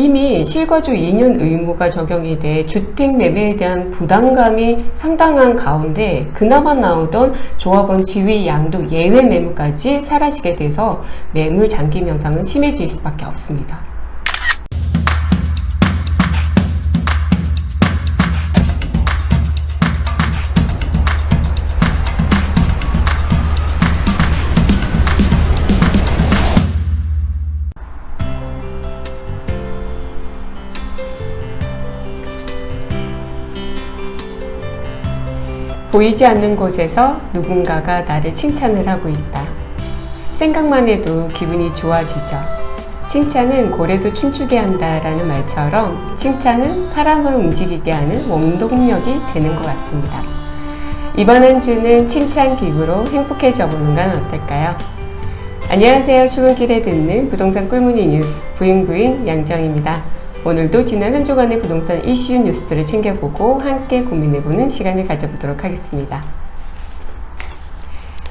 이미 실거주 2년 의무가 적용이 돼 주택 매매에 대한 부담감이 상당한 가운데 그나마 나오던 조합원 지위 양도 예외 매물까지 사라지게 돼서 매물 장기 현상은 심해질 수밖에 없습니다. 보이지 않는 곳에서 누군가가 나를 칭찬을 하고 있다. 생각만 해도 기분이 좋아지죠. 칭찬은 고래도 춤추게 한다라는 말처럼 칭찬은 사람을 움직이게 하는 원동력이 되는 것 같습니다. 이번 한 주는 칭찬 기구로 행복해져 보는 건 어떨까요? 안녕하세요. 출근길에 듣는 부동산 꿀무늬 뉴스 부인부인 양정입니다. 오늘도 지난 한 주간의 부동산 이슈 뉴스들을 챙겨보고 함께 고민해보는 시간을 가져보도록 하겠습니다.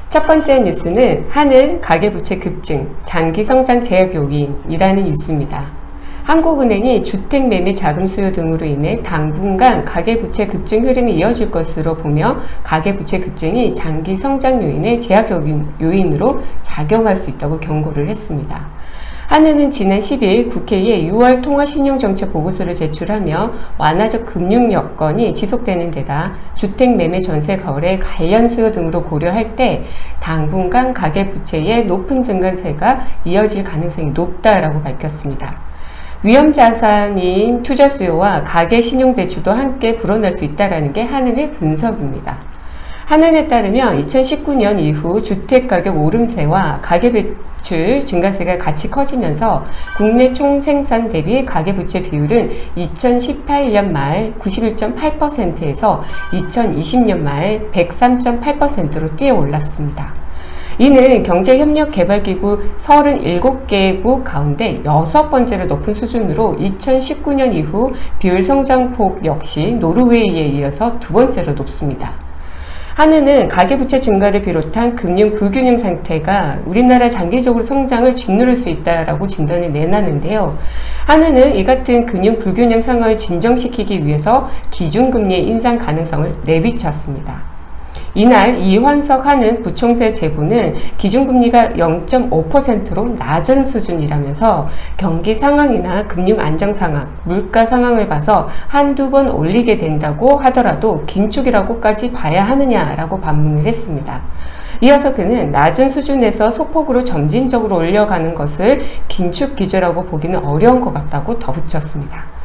첫 번째 뉴스는 하는 가계부채 급증, 장기 성장 제약 요인이라는 뉴스입니다. 한국은행이 주택 매매 자금 수요 등으로 인해 당분간 가계부채 급증 흐름이 이어질 것으로 보며 가계부채 급증이 장기 성장 요인의 제약 요인, 요인으로 작용할 수 있다고 경고를 했습니다. 한은은 지난 10일 국회에 6월 통화신용정책 보고서를 제출하며 완화적 금융 여건이 지속되는 데다 주택 매매 전세 거래 관련 수요 등으로 고려할 때 당분간 가계 부채의 높은 증가세가 이어질 가능성이 높다라고 밝혔습니다. 위험 자산인 투자 수요와 가계 신용 대출도 함께 불어날 수 있다라는 게 한은의 분석입니다. 한은에 따르면 2019년 이후 주택 가격 오름세와 가계 배출 증가세가 같이 커지면서 국내 총 생산 대비 가계부채 비율은 2018년 말 91.8%에서 2020년 말 103.8%로 뛰어 올랐습니다. 이는 경제협력개발기구 37개국 가운데 여섯 번째로 높은 수준으로 2019년 이후 비율 성장폭 역시 노르웨이에 이어서 두 번째로 높습니다. 한은은 가계부채 증가를 비롯한 금융 불균형 상태가 우리나라 장기적으로 성장을 짓누를 수 있다라고 진단을 내놨는데요. 한은은 이 같은 금융 불균형 상황을 진정시키기 위해서 기준금리의 인상 가능성을 내비쳤습니다. 이날 이환석 하는 부총재 제보는 기준금리가 0.5%로 낮은 수준이라면서 경기 상황이나 금융 안정 상황, 물가 상황을 봐서 한두 번 올리게 된다고 하더라도 긴축이라고까지 봐야 하느냐라고 반문을 했습니다. 이어서 그는 낮은 수준에서 소폭으로 점진적으로 올려가는 것을 긴축 기조라고 보기는 어려운 것 같다고 덧붙였습니다.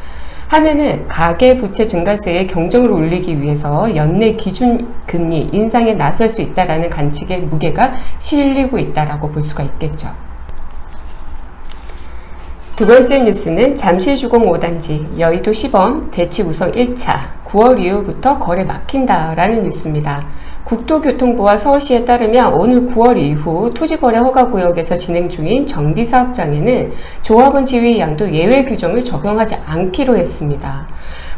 한 해는 가계 부채 증가세에 경정을 올리기 위해서 연내 기준 금리 인상에 나설 수 있다라는 관측의 무게가 실리고 있다라고 볼 수가 있겠죠. 두 번째 뉴스는 잠실주공 5단지 여의도 시범 대치 우선 1차 9월 이후부터 거래 막힌다라는 뉴스입니다. 국토교통부와 서울시에 따르면 오늘 9월 이후 토지거래 허가구역에서 진행 중인 정비사업장에는 조합원 지위 양도 예외 규정을 적용하지 않기로 했습니다.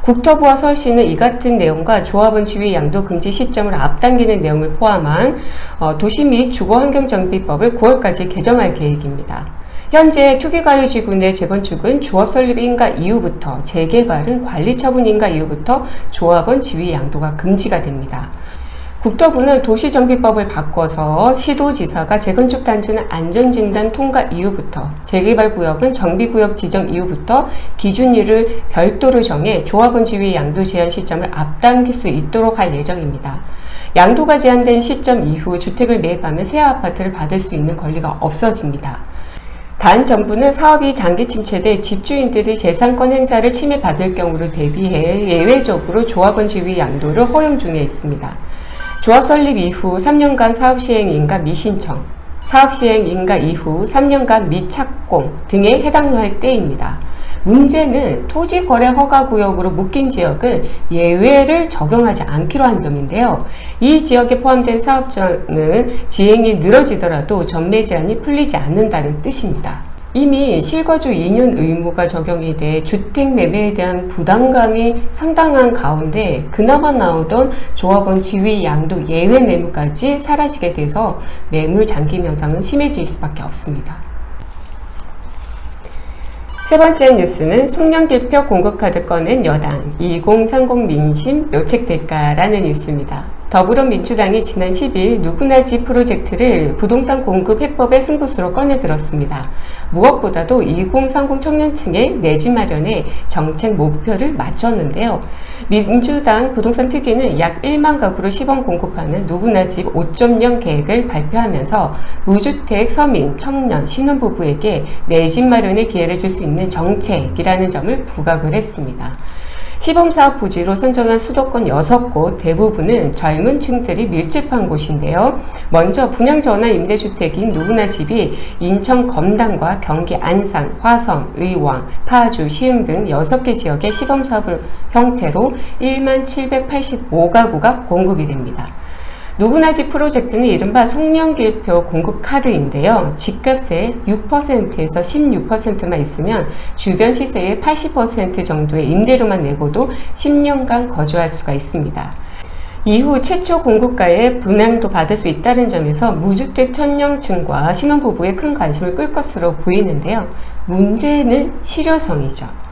국토부와 서울시는 이 같은 내용과 조합원 지위 양도 금지 시점을 앞당기는 내용을 포함한 어, 도시 및 주거환경정비법을 9월까지 개정할 계획입니다. 현재 투기관리지구 내 재건축은 조합 설립 인가 이후부터 재개발은 관리 처분 인가 이후부터 조합원 지위 양도가 금지가 됩니다. 국토부는 도시정비법을 바꿔서 시도지사가 재건축 단지는 안전진단 통과 이후부터 재개발구역은 정비구역 지정 이후부터 기준일을 별도로 정해 조합원 지위 양도 제한 시점을 앞당길 수 있도록 할 예정입니다. 양도가 제한된 시점 이후 주택을 매입하면 새 아파트를 받을 수 있는 권리가 없어집니다. 단 정부는 사업이 장기 침체돼 집주인들이 재산권 행사를 침해받을 경우를 대비해 예외적으로 조합원 지위 양도를 허용 중에 있습니다. 조합 설립 이후 3년간 사업 시행 인가 미신청, 사업 시행 인가 이후 3년간 미착공 등에 해당 할 때입니다. 문제는 토지 거래 허가 구역으로 묶인 지역은 예외를 적용하지 않기로 한 점인데요. 이 지역에 포함된 사업자는 지행이 늘어지더라도 전매 제한이 풀리지 않는다는 뜻입니다. 이미 실거주 2년 의무가 적용이 돼 주택 매매에 대한 부담감이 상당한 가운데 그나마 나오던 조합원 지위 양도 예외 매물까지 사라지게 돼서 매물 장기 현상은 심해질 수밖에 없습니다. 세 번째 뉴스는 송년길표 공급카드 꺼낸 여당 2030 민심 묘책 될까라는 뉴스입니다. 더불어민주당이 지난 10일 누구나 집 프로젝트를 부동산 공급 해법의 승부수로 꺼내들었습니다. 무엇보다도 2030 청년층의 내 집 마련에 정책 목표를 맞췄는데요. 민주당 부동산 특위는 약 1만 가구로 시범 공급하는 누구나 집 5.0 계획을 발표하면서 무주택, 서민, 청년, 신혼부부에게 내 집 마련의 기회를 줄 수 있는 정책이라는 점을 부각을 했습니다. 시범사업 부지로 선정한 수도권 6곳 대부분은 젊은 층들이 밀집한 곳인데요. 먼저 분양전환 임대주택인 누구나 집이 인천 검단과 경기 안산, 화성, 의왕, 파주, 시흥 등 6개 지역의 시범사업 형태로 1만 785가구가 공급이 됩니다. 집 프로젝트는 이른바 송년길표 공급 카드인데요. 집값의 6%에서 16%만 있으면 주변 시세의 80% 정도의 임대료만 내고도 10년간 거주할 수가 있습니다. 이후 최초 공급가의 분양도 받을 수 있다는 점에서 무주택 천령층과 신혼부부의 큰 관심을 끌 것으로 보이는데요. 문제는 실효성이죠.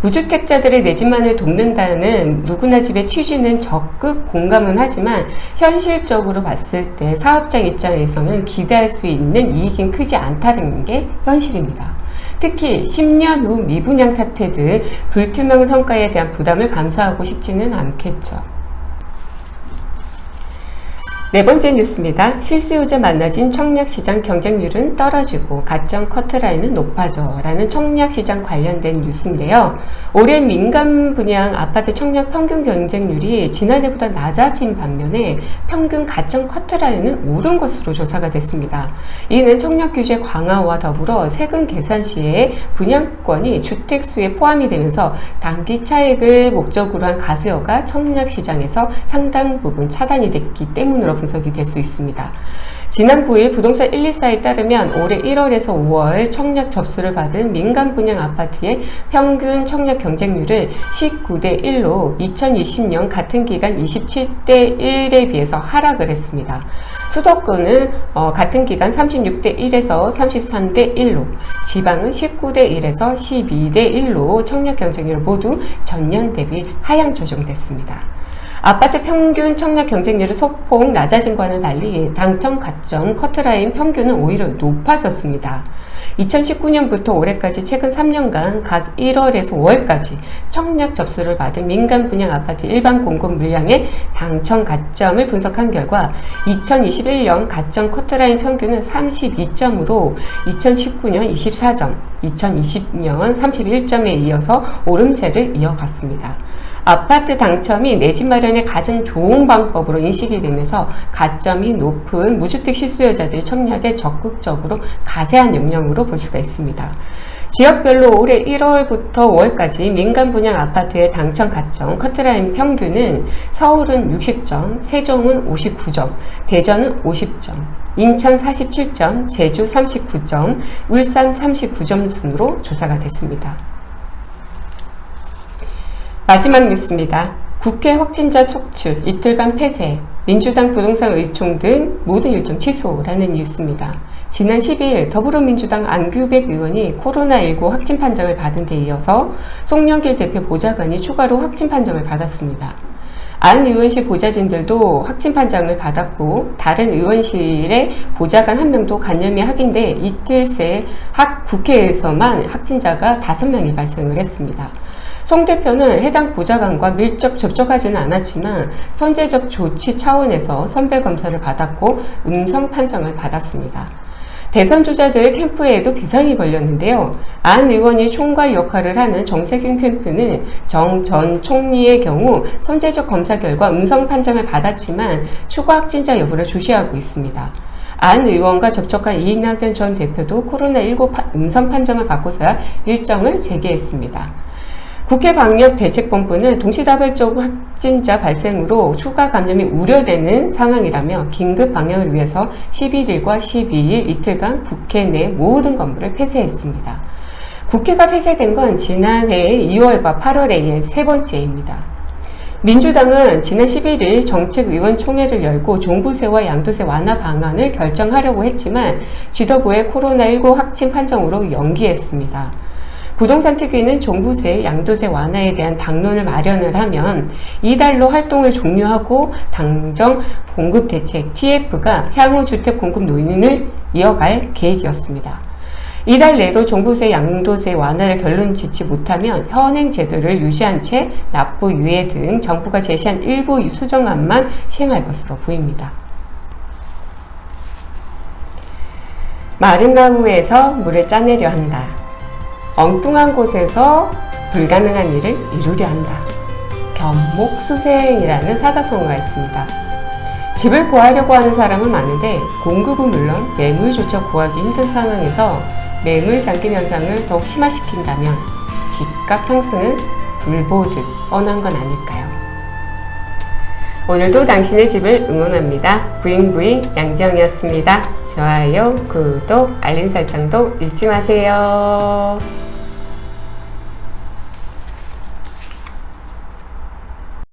무주택자들의 내 집만을 돕는다는 누구나 집의 취지는 적극 공감은 하지만 현실적으로 봤을 때 사업장 입장에서는 기대할 수 있는 이익은 크지 않다는 게 현실입니다. 특히 10년 후 미분양 사태 등 불투명 성과에 대한 부담을 감수하고 싶지는 않겠죠. 네 번째 뉴스입니다. 실수요자 많아진 청약시장 경쟁률은 떨어지고 가점 커트라인은 높아져 라는 청약시장 관련된 뉴스인데요. 올해 민간 분양 아파트 청약 평균 경쟁률이 지난해보다 낮아진 반면에 평균 가점 커트라인은 오른 것으로 조사가 됐습니다. 이는 청약 규제 강화와 더불어 세금 계산 시에 분양권이 주택수에 포함이 되면서 단기 차익을 목적으로 한 가수요가 청약시장에서 상당 부분 차단이 됐기 때문으로 분석이 될 수 있습니다. 지난 9일 부동산 124에 따르면 올해 1월에서 5월 청약 접수를 받은 민간 분양 아파트의 평균 청약 경쟁률은 19대 1로 2020년 같은 기간 27대 1에 비해서 하락을 했습니다. 수도권은 어, 같은 기간 36대 1에서 33대 1로, 지방은 19대 1에서 12대 1로 청약 경쟁률 모두 전년 대비 하향 조정됐습니다. 아파트 평균 청약 경쟁률이 소폭 낮아진 과는 달리 당첨 가점 커트라인 평균은 오히려 높아졌습니다. 2019년부터 올해까지 최근 3년간 각 1월에서 5월까지 청약 접수를 받은 민간 분양 아파트 일반 공급 물량의 당첨 가점을 분석한 결과 2021년 가점 커트라인 평균은 32점으로 2019년 24점, 2020년 31점에 이어서 오름세를 이어갔습니다. 아파트 당첨이 내 집 마련의 가장 좋은 방법으로 인식이 되면서 가점이 높은 무주택 실수요자들이 청약에 적극적으로 가세한 영역으로 볼 수가 있습니다. 지역별로 올해 1월부터 5월까지 민간 분양 아파트의 당첨 가점 커트라인 평균은 서울은 60점, 세종은 59점, 대전은 50점, 인천 47점, 제주 39점, 울산 39점 순으로 조사가 됐습니다. 마지막 뉴스입니다. 국회 확진자 속출, 이틀간 폐쇄, 민주당 부동산 의총 등 모든 일정 취소라는 뉴스입니다. 지난 10일 더불어민주당 안규백 의원이 코로나19 확진 판정을 받은 데 이어서 송영길 대표 보좌관이 추가로 확진 판정을 받았습니다. 안 의원실 보좌진들도 확진 판정을 받았고 다른 의원실의 보좌관 한 명도 감염이 확인돼 이틀 새 국회에서만 확진자가 5명이 발생을 했습니다. 송 대표는 해당 보좌관과 밀접 접촉하지는 않았지만 선제적 조치 차원에서 선별 검사를 받았고 음성 판정을 받았습니다. 대선 주자들 캠프에도 비상이 걸렸는데요. 안 의원이 총괄 역할을 하는 정세균 캠프는 정 전 총리의 경우 선제적 검사 결과 음성 판정을 받았지만 추가 확진자 여부를 주시하고 있습니다. 안 의원과 접촉한 이낙연 전 대표도 코로나19 음성 판정을 받고서야 일정을 재개했습니다. 국회 방역 대책본부는 동시다발적 확진자 발생으로 추가 감염이 우려되는 상황이라며 긴급 방역을 위해서 11일과 12일 이틀간 국회 내 모든 건물을 폐쇄했습니다. 국회가 폐쇄된 건 지난해 2월과 8월에 세 번째입니다. 민주당은 지난 11일 정책위원총회를 열고 종부세와 양도세 완화 방안을 결정하려고 했지만 지도부의 코로나19 확진 판정으로 연기했습니다. 부동산 특위는 종부세, 양도세 완화에 대한 당론을 마련을 하면 이달로 활동을 종료하고 당정 공급 대책 TF가 향후 주택 공급 논의를 이어갈 계획이었습니다. 이달 내로 종부세, 양도세 완화를 결론 짓지 못하면 현행 제도를 유지한 채 납부 유예 등 정부가 제시한 일부 수정안만 시행할 것으로 보입니다. 마른 나무에서 물을 짜내려 한다. 엉뚱한 곳에서 불가능한 일을 이루려 한다. 견목수생이라는 사자성어가 있습니다. 집을 구하려고 하는 사람은 많은데 공급은 물론 매물조차 구하기 힘든 상황에서 매물 잠김 현상을 더욱 심화시킨다면 집값 상승은 불보듯 뻔한 건 아닐까요? 오늘도 당신의 집을 응원합니다. 부잉부잉 양지영이었습니다. 좋아요, 구독, 알림 설정도 잊지 마세요.